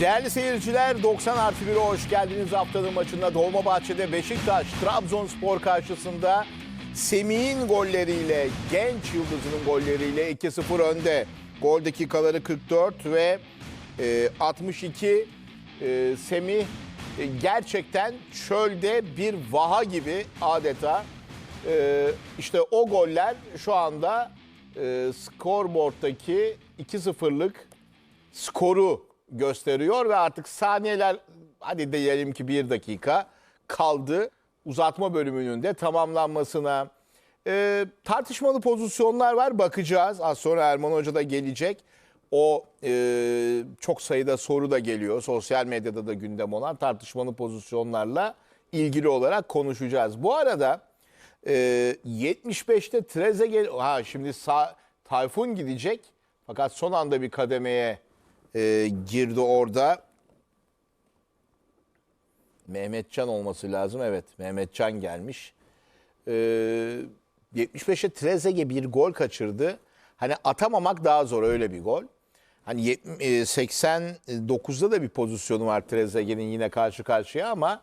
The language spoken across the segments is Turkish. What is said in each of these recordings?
Değerli seyirciler 90 artı 1'e hoş geldiniz. Haftanın maçında Dolmabahçe'de Beşiktaş Trabzonspor karşısında Semih'in golleriyle, genç yıldızının golleriyle 2-0 önde. Gol dakikaları 44 ve e, 62 e, Semih e, gerçekten çölde bir vaha gibi adeta. E, işte o goller şu anda e, skorboarddaki 2-0'lık skoru gösteriyor ve artık saniyeler hadi diyelim ki bir dakika kaldı uzatma bölümünün de tamamlanmasına. Ee, tartışmalı pozisyonlar var bakacağız. Az sonra Erman Hoca da gelecek. O e, çok sayıda soru da geliyor. Sosyal medyada da gündem olan tartışmalı pozisyonlarla ilgili olarak konuşacağız. Bu arada e, 75'te Trezeguet ha şimdi sağ, Tayfun gidecek fakat son anda bir kademeye e, girdi orada. Mehmetcan olması lazım. Evet Mehmetcan gelmiş. E, 75'e Trezeguet bir gol kaçırdı. Hani atamamak daha zor öyle bir gol. Hani yet- e, 89'da da bir pozisyonu var Trezeguet'in yine karşı karşıya ama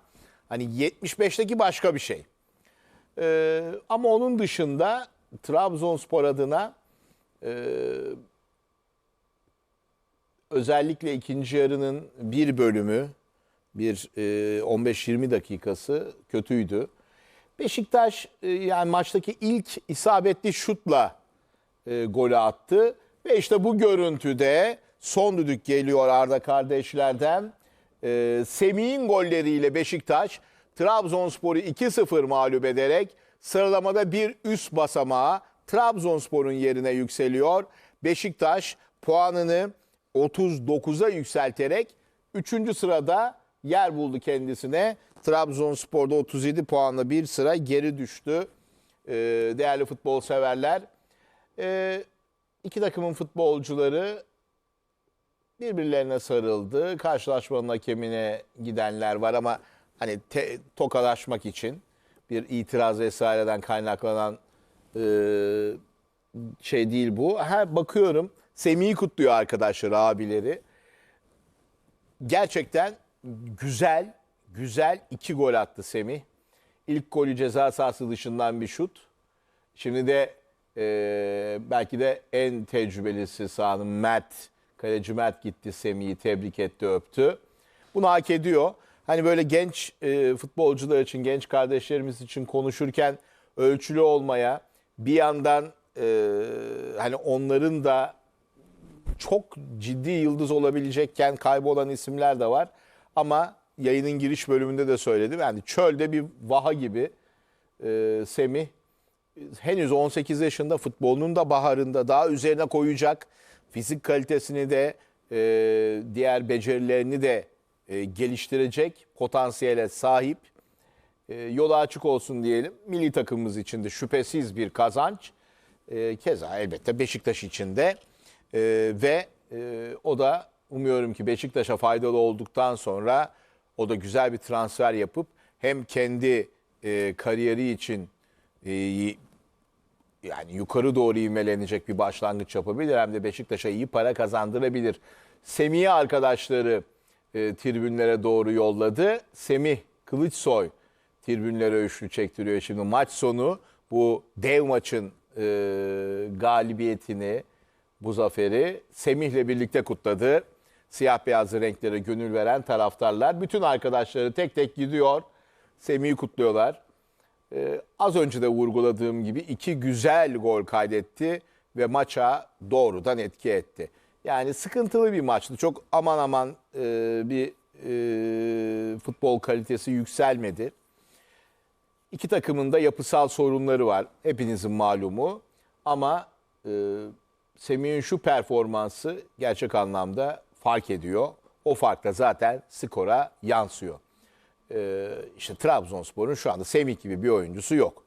hani 75'teki başka bir şey. Ee, ama onun dışında Trabzonspor adına e, özellikle ikinci yarının bir bölümü, bir e, 15-20 dakikası kötüydü. Beşiktaş e, yani maçtaki ilk isabetli şutla e, golü attı. Ve işte bu görüntüde son düdük geliyor Arda kardeşlerden. E, Semih'in golleriyle Beşiktaş Trabzonspor'u 2-0 mağlup ederek sıralamada bir üst basamağa Trabzonspor'un yerine yükseliyor. Beşiktaş puanını 39'a yükselterek 3. sırada yer buldu kendisine. Trabzonspor'da 37 puanla bir sıra geri düştü. Ee, değerli futbol severler. Ee, iki takımın futbolcuları birbirlerine sarıldı. Karşılaşmanın hakemine gidenler var ama hani te- tokalaşmak için bir itiraz vesaireden kaynaklanan e, şey değil bu. Ha bakıyorum Semih'i kutluyor arkadaşlar abileri. Gerçekten güzel, güzel iki gol attı Semih. İlk golü ceza sahası dışından bir şut. Şimdi de e, belki de en tecrübelisi sahanın Mert, kaleci Mert gitti Semih'i tebrik etti, öptü. Bunu hak ediyor. Hani böyle genç e, futbolcular için, genç kardeşlerimiz için konuşurken ölçülü olmaya, bir yandan e, hani onların da çok ciddi yıldız olabilecekken kaybolan isimler de var. Ama yayının giriş bölümünde de söyledim. Yani çölde bir vaha gibi e, Semih henüz 18 yaşında futbolunun da baharında daha üzerine koyacak. Fizik kalitesini de e, diğer becerilerini de e, geliştirecek potansiyele sahip. E, yolu açık olsun diyelim. Milli takımımız için de şüphesiz bir kazanç. E, keza elbette Beşiktaş için de. E, ve e, o da umuyorum ki Beşiktaş'a faydalı olduktan sonra o da güzel bir transfer yapıp hem kendi e, kariyeri için e, yani yukarı doğru ivmelenecek bir başlangıç yapabilir hem de Beşiktaş'a iyi para kazandırabilir. Semih'i arkadaşları e, tribünlere doğru yolladı. Semih Kılıçsoy tribünlere üçlü çektiriyor şimdi maç sonu bu dev maçın e, galibiyetini bu zaferi Semih'le birlikte kutladı. Siyah beyazlı renklere gönül veren taraftarlar. Bütün arkadaşları tek tek gidiyor. Semih'i kutluyorlar. Ee, az önce de vurguladığım gibi iki güzel gol kaydetti ve maça doğrudan etki etti. Yani sıkıntılı bir maçtı. Çok aman aman e, bir e, futbol kalitesi yükselmedi. İki takımın da yapısal sorunları var. Hepinizin malumu. Ama e, Semih'in şu performansı gerçek anlamda fark ediyor. O fark da zaten skora yansıyor. E, işte Trabzonspor'un şu anda Semih gibi bir oyuncusu yok.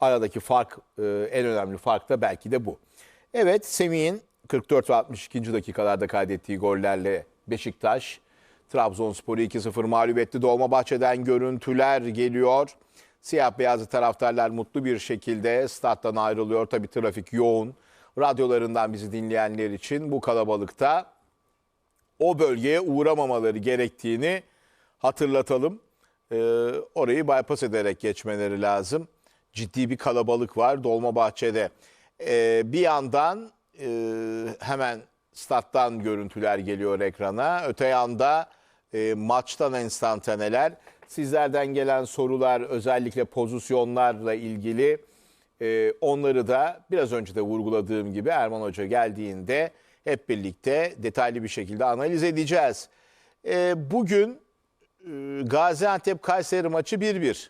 Aradaki fark, e, en önemli fark da belki de bu. Evet Semih'in 44 ve 62. dakikalarda kaydettiği gollerle Beşiktaş Trabzonspor'u 2-0 mağlup etti. Dolmabahçe'den görüntüler geliyor. Siyah beyazlı taraftarlar mutlu bir şekilde stat'tan ayrılıyor. Tabii trafik yoğun. Radyolarından bizi dinleyenler için bu kalabalıkta o bölgeye uğramamaları gerektiğini hatırlatalım. Ee, orayı bypass ederek geçmeleri lazım. Ciddi bir kalabalık var Dolmabahçe'de. Ee, bir yandan e, hemen stat'tan görüntüler geliyor ekrana. Öte yanda e, maçtan enstantaneler. Sizlerden gelen sorular özellikle pozisyonlarla ilgili e, onları da biraz önce de vurguladığım gibi Erman Hoca geldiğinde hep birlikte detaylı bir şekilde analiz edeceğiz. E, bugün e, Gaziantep Kayseri maçı 1-1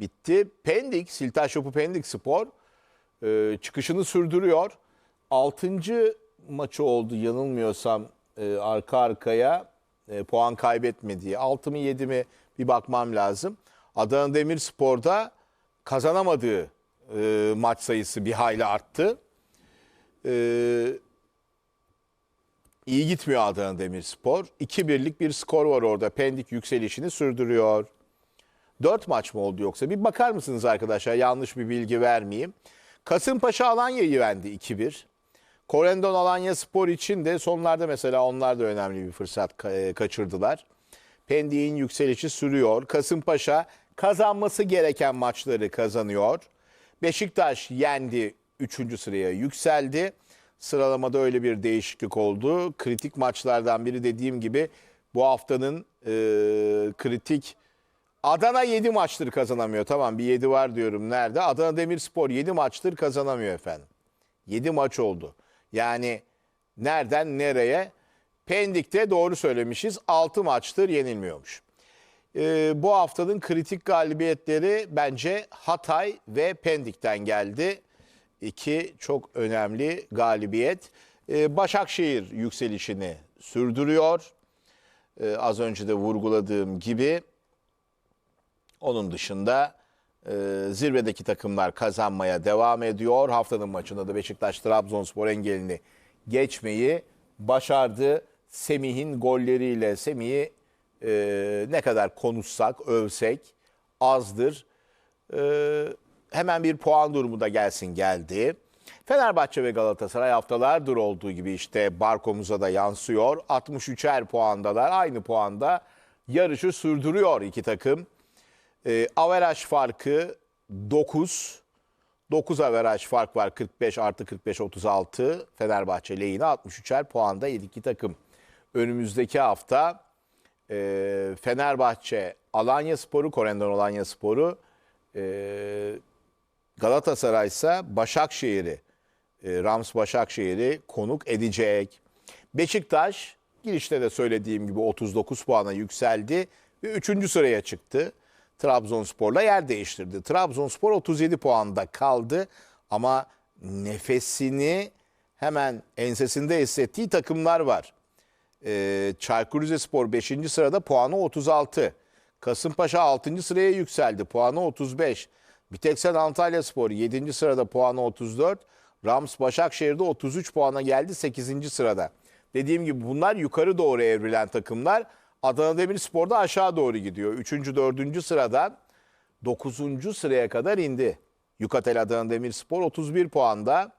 bitti. Pendik, Siltaş Topu Pendik Spor e, çıkışını sürdürüyor. 6. maçı oldu yanılmıyorsam e, arka arkaya e, puan kaybetmediği. 6 mı 7 mi bir bakmam lazım. Adana Demirspor'da kazanamadığı e, maç sayısı bir hayli arttı. E, iyi gitmiyor Adana Demirspor. 2-1'lik bir skor var orada. Pendik yükselişini sürdürüyor. 4 maç mı oldu yoksa? Bir bakar mısınız arkadaşlar? Yanlış bir bilgi vermeyeyim. Kasımpaşa Alanya'yı yendi 2-1. Korendon Alanya Spor için de sonlarda mesela onlar da önemli bir fırsat e, kaçırdılar. Pendik'in yükselişi sürüyor. Kasımpaşa kazanması gereken maçları kazanıyor. Beşiktaş yendi 3. sıraya yükseldi. Sıralamada öyle bir değişiklik oldu. Kritik maçlardan biri dediğim gibi bu haftanın e, kritik Adana 7 maçtır kazanamıyor. Tamam bir 7 var diyorum. Nerede? Adana Demirspor 7 maçtır kazanamıyor efendim. 7 maç oldu. Yani nereden nereye? Pendik'te doğru söylemişiz. 6 maçtır yenilmiyormuş. Ee, bu haftanın kritik galibiyetleri bence Hatay ve Pendik'ten geldi. İki çok önemli galibiyet. Ee, Başakşehir yükselişini sürdürüyor. Ee, az önce de vurguladığım gibi. Onun dışında e, zirvedeki takımlar kazanmaya devam ediyor. Haftanın maçında da Beşiktaş Trabzonspor engelini geçmeyi başardı. Semih'in golleriyle Semih'i e, ne kadar konuşsak, övsek azdır. E, hemen bir puan durumu da gelsin geldi. Fenerbahçe ve Galatasaray haftalardır olduğu gibi işte barkomuza da yansıyor. 63'er puandalar. Aynı puanda yarışı sürdürüyor iki takım. E, averaj farkı 9. 9 averaj fark var 45 artı 45 36 Fenerbahçe lehine 63'er puanda iki takım. Önümüzdeki hafta e, Fenerbahçe Alanya Sporu, Korendon Alanya Sporu e, Galatasaray ise Başakşehir'i, e, Rams Başakşehir'i konuk edecek. Beşiktaş girişte de söylediğim gibi 39 puana yükseldi ve 3. sıraya çıktı. Trabzonspor'la yer değiştirdi. Trabzonspor 37 puanda kaldı ama nefesini hemen ensesinde hissettiği takımlar var. Ee, Çaykur Rizespor 5. sırada puanı 36. Kasımpaşa 6. sıraya yükseldi. Puanı 35. Biteksen Antalya Spor 7. sırada puanı 34. Rams Başakşehir'de 33 puana geldi 8. sırada. Dediğim gibi bunlar yukarı doğru evrilen takımlar. Adana Demirspor'da aşağı doğru gidiyor. 3. 4. sıradan 9. sıraya kadar indi. Yukatel Adana Demirspor 31 puanda.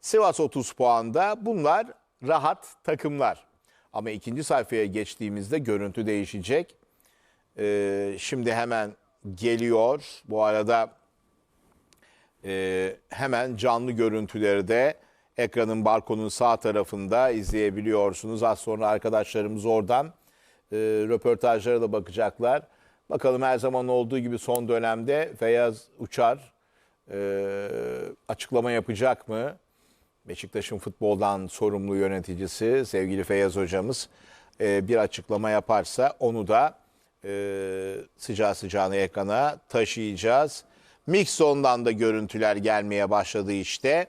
Sivas 30 puanda. Bunlar rahat takımlar. Ama ikinci sayfaya geçtiğimizde görüntü değişecek. Ee, şimdi hemen geliyor. Bu arada e, hemen canlı görüntüleri de ekranın balkonun sağ tarafında izleyebiliyorsunuz. Az sonra arkadaşlarımız oradan e, röportajlara da bakacaklar. Bakalım her zaman olduğu gibi son dönemde Feyyaz Uçar e, açıklama yapacak mı? Beşiktaş'ın futboldan sorumlu yöneticisi sevgili Feyyaz hocamız e, bir açıklama yaparsa onu da e, sıcağı sıcağına ekrana taşıyacağız. Mixon'dan da görüntüler gelmeye başladı işte.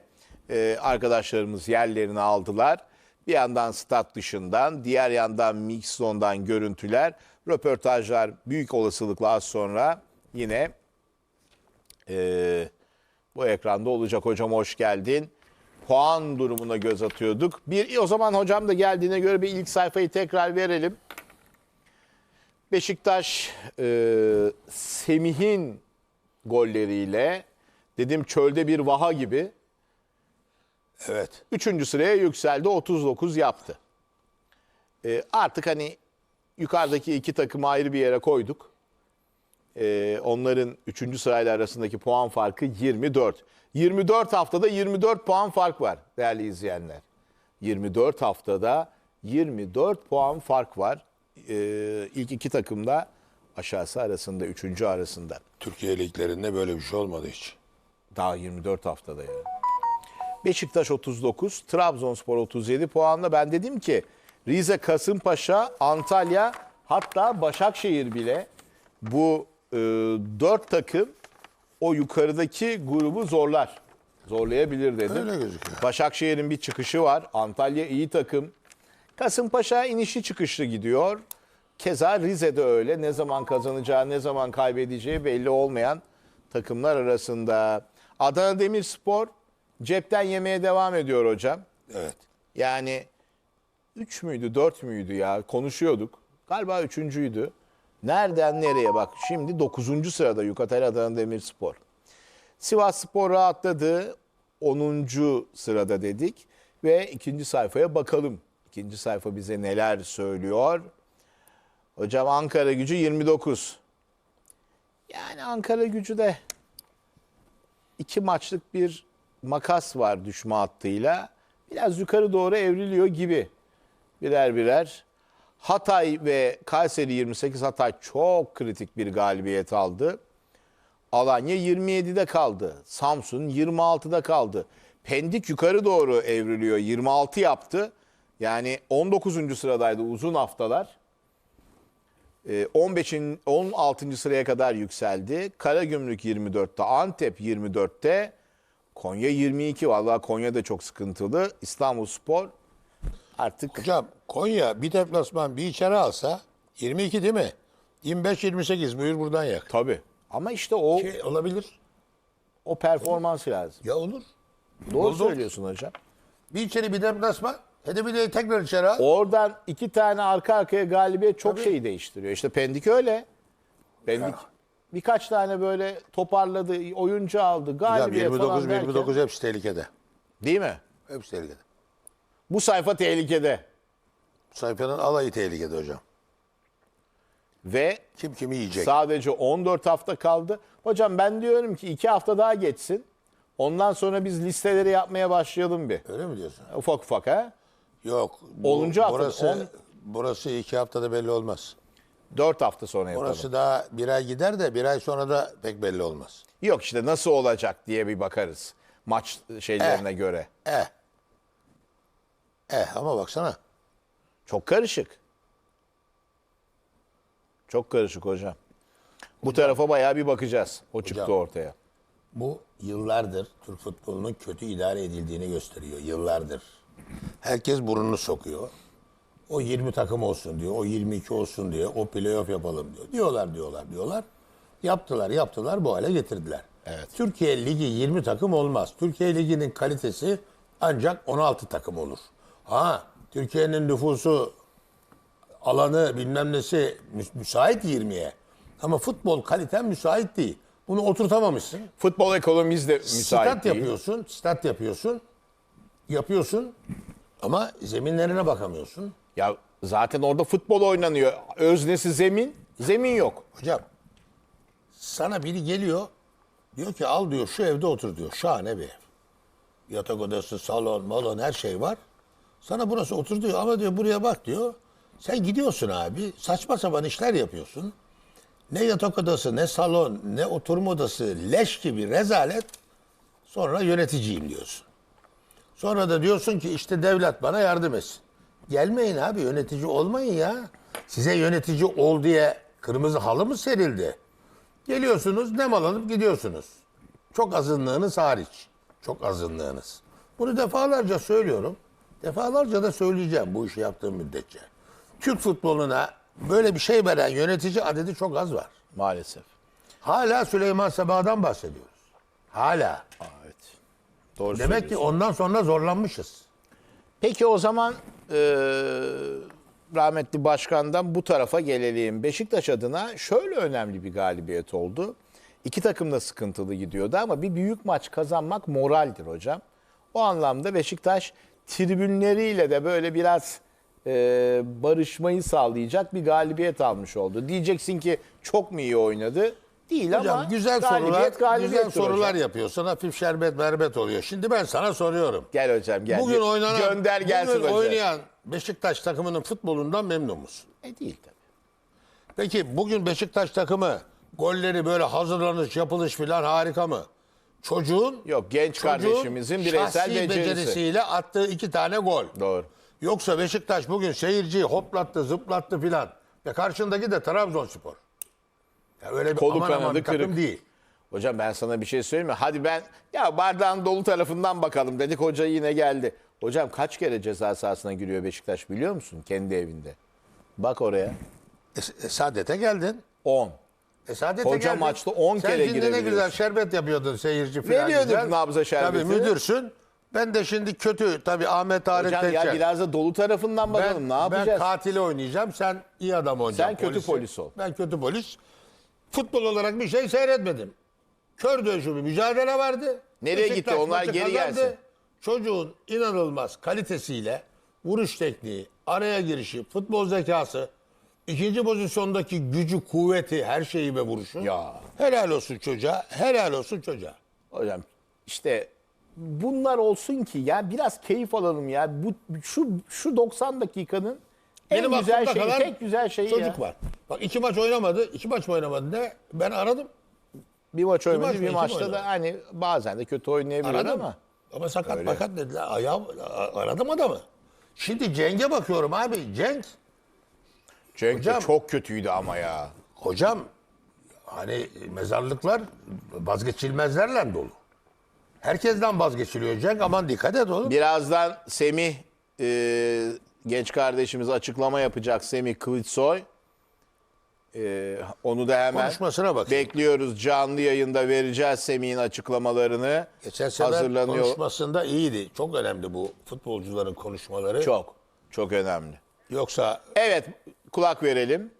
E, arkadaşlarımız yerlerini aldılar. Bir yandan stat dışından, diğer yandan Mixon'dan görüntüler. Röportajlar büyük olasılıkla az sonra yine e, bu ekranda olacak. Hocam hoş geldin. Puan durumuna göz atıyorduk. Bir, o zaman hocam da geldiğine göre bir ilk sayfayı tekrar verelim. Beşiktaş e, Semih'in golleriyle dedim çölde bir vaha gibi Evet. Üçüncü sıraya yükseldi 39 yaptı. Ee, artık hani yukarıdaki iki takımı ayrı bir yere koyduk. Ee, onların 3. sırayla arasındaki puan farkı 24. 24 haftada 24 puan fark var değerli izleyenler. 24 haftada 24 puan fark var. Ee, ilk iki takımda aşağısı arasında, üçüncü arasında. Türkiye liglerinde böyle bir şey olmadı hiç. Daha 24 haftada ya. Beşiktaş 39, Trabzonspor 37 puanla. Ben dedim ki Rize, Kasımpaşa, Antalya hatta Başakşehir bile bu e, dört takım o yukarıdaki grubu zorlar. Zorlayabilir dedim. Öyle gözüküyor. Başakşehir'in bir çıkışı var. Antalya iyi takım. Kasımpaşa inişli çıkışlı gidiyor. Keza Rize'de öyle. Ne zaman kazanacağı, ne zaman kaybedeceği belli olmayan takımlar arasında. Adana Demirspor cepten yemeye devam ediyor hocam. Evet. Yani 3 müydü, 4 müydü ya? Konuşuyorduk. Galiba üçüncüydü. Nereden nereye bak. Şimdi 9. sırada Yukatel Adana Demirspor. Sivas Spor rahatladı. 10. sırada dedik. Ve ikinci sayfaya bakalım. İkinci sayfa bize neler söylüyor. Hocam Ankara gücü 29. Yani Ankara gücü de iki maçlık bir makas var düşme hattıyla. Biraz yukarı doğru evriliyor gibi. Birer birer. Hatay ve Kayseri 28 Hatay çok kritik bir galibiyet aldı. Alanya 27'de kaldı. Samsun 26'da kaldı. Pendik yukarı doğru evriliyor. 26 yaptı. Yani 19. sıradaydı uzun haftalar. Ee, 15'in 16. sıraya kadar yükseldi. Karagümrük 24'te, Antep 24'te, Konya 22. Vallahi Konya da çok sıkıntılı. İstanbulspor artık Hocam Konya bir deplasman bir içeri alsa 22 değil mi? 25-28 buyur buradan yak. tabii. Ama işte o Şey, olabilir. o performans lazım. Ya olur. Doğru Olur. söylüyorsun hocam. Bir içeri bir deplasman. Bir de tekrar içeri al. Oradan iki tane arka arkaya galibiyet çok şeyi değiştiriyor. İşte Pendik öyle. Pendik birkaç tane böyle toparladı, oyuncu aldı, Hocam galibiyet falan 29 derken. 29 hepsi tehlikede. Değil mi? Hepsi tehlikede. Bu sayfa tehlikede. Sayfanın alayı tehlikede hocam. Ve Kim kimi yiyecek? sadece 14 hafta kaldı. Hocam ben diyorum ki iki hafta daha geçsin. Ondan sonra biz listeleri yapmaya başlayalım bir. Öyle mi diyorsun? Ufak ufak ha. Yok. Bu, 10. haftada, burası, on- burası iki haftada belli olmaz. 4 hafta sonra yapalım. Orası daha bir ay gider de bir ay sonra da pek belli olmaz. Yok işte nasıl olacak diye bir bakarız. Maç şeylerine Eh. göre. Eh. Eh ama baksana. Çok karışık. Çok karışık hocam. Bu tarafa bayağı bir bakacağız. O çıktı Hocam. ortaya. Bu yıllardır Türk futbolunun kötü idare edildiğini gösteriyor. Yıllardır. Herkes burnunu sokuyor. O 20 takım olsun diyor. O 22 olsun diyor. O playoff yapalım diyor. Diyorlar diyorlar diyorlar. Yaptılar yaptılar bu hale getirdiler. Evet. Türkiye Ligi 20 takım olmaz. Türkiye Ligi'nin kalitesi ancak 16 takım olur. Ha Türkiye'nin nüfusu alanı bilmem nesi mü- müsait 20'ye. Ama futbol kaliten müsait değil. Bunu oturtamamışsın. Futbol ekonomimiz de müsait Stat değil. yapıyorsun, stat yapıyorsun. Yapıyorsun ama zeminlerine bakamıyorsun. Ya zaten orada futbol oynanıyor. Öznesi zemin, zemin yok. Hocam sana biri geliyor diyor ki al diyor şu evde otur diyor. Şahane bir ev. Yatak odası, salon, malon her şey var. Sana burası otur diyor ama diyor buraya bak diyor. Sen gidiyorsun abi saçma sapan işler yapıyorsun. Ne yatak odası, ne salon, ne oturma odası leş gibi rezalet. Sonra yöneticiyim diyorsun. Sonra da diyorsun ki işte devlet bana yardım etsin. Gelmeyin abi yönetici olmayın ya. Size yönetici ol diye kırmızı halı mı serildi? Geliyorsunuz nem alıp gidiyorsunuz. Çok azınlığınız hariç. Çok azınlığınız. Bunu defalarca söylüyorum. Defalarca da söyleyeceğim bu işi yaptığım müddetçe. Türk futboluna böyle bir şey veren yönetici adedi çok az var. Maalesef. Hala Süleyman Seba'dan bahsediyoruz. Hala. Aa, evet. Doğru Demek ki ondan sonra zorlanmışız. Peki o zaman e, rahmetli başkandan bu tarafa gelelim. Beşiktaş adına şöyle önemli bir galibiyet oldu. İki takım da sıkıntılı gidiyordu ama bir büyük maç kazanmak moraldir hocam. O anlamda Beşiktaş tribünleriyle de böyle biraz e, barışmayı sağlayacak bir galibiyet almış oldu. Diyeceksin ki çok mu iyi oynadı? Değil Hocam ama güzel galibiyet sorular, güzel galibiyettir sorular hocam. yapıyorsun. Hafif şerbet merbet oluyor. Şimdi ben sana soruyorum. Gel hocam gel. Bugün oynanan, Gönder gelsin bugün hocam. oynayan Beşiktaş takımının futbolundan memnun musun? E değil tabii. Peki bugün Beşiktaş takımı golleri böyle hazırlanış, yapılış filan harika mı? Çocuğun Yok genç çocuğun kardeşimizin bireysel şahsi becerisi. becerisiyle attığı iki tane gol. Doğru. Yoksa Beşiktaş bugün seyirciyi hoplattı, zıplattı filan. Ve karşındaki de Trabzonspor. Ya öyle bir Kolu aman aman kanadı bir takım kırık. değil. Hocam ben sana bir şey söyleyeyim mi? Hadi ben ya bardağın dolu tarafından bakalım dedik. Hoca yine geldi. Hocam kaç kere ceza sahasına giriyor Beşiktaş biliyor musun? Kendi evinde. Bak oraya. E, e, Saadet'e geldin. 10. E, Saadet'e Koca geldin. maçta 10 Sen kere şimdi ne girebiliyorsun. güzel şerbet yapıyordun seyirci filan. Veriyorduk güzel. nabza şerbeti. Tabii müdürsün. Ben de şimdi kötü tabii Ahmet Tarık Hocam ya biraz da dolu tarafından bakalım. ne yapacağız? Ben katili oynayacağım. Sen iyi adam oynayacaksın. Sen kötü polis ol. Ben kötü polis. Futbol olarak bir şey seyretmedim. Kör dövüşü bir mücadele vardı. Nereye gitti? Onlar maçı geri gelsin. Çocuğun inanılmaz kalitesiyle vuruş tekniği, araya girişi, futbol zekası, ikinci pozisyondaki gücü, kuvveti, her şeyi ve vuruşu. Ya. Helal olsun çocuğa, helal olsun çocuğa. Hocam işte bunlar olsun ki ya biraz keyif alalım ya. Bu şu şu 90 dakikanın en Benim güzel aklımda şeyi, kalan tek güzel şeyi Çocuk ya. var. Bak iki maç oynamadı. iki maç mı oynamadı ne? Ben aradım. Bir maç oynadı, maç mı, bir iki maçta da hani bazen de kötü oynayabilir Aradım. ama. Ama sakat makat dediler. Ayağı, a- aradım adamı. Şimdi Cenk'e bakıyorum abi. Cenk Cenk Hocam- çok kötüydü ama ya. hocam hani mezarlıklar vazgeçilmezlerle dolu. Herkesten vazgeçiliyor Cenk. Aman dikkat et oğlum. Birazdan Semih e, genç kardeşimiz açıklama yapacak Semih Kılıçsoy. E, onu da hemen Konuşmasına bakayım. bekliyoruz. Canlı yayında vereceğiz Semih'in açıklamalarını. Geçen sefer Hazırlanıyor. konuşmasında iyiydi. Çok önemli bu futbolcuların konuşmaları. Çok, çok önemli. Yoksa Evet, kulak verelim.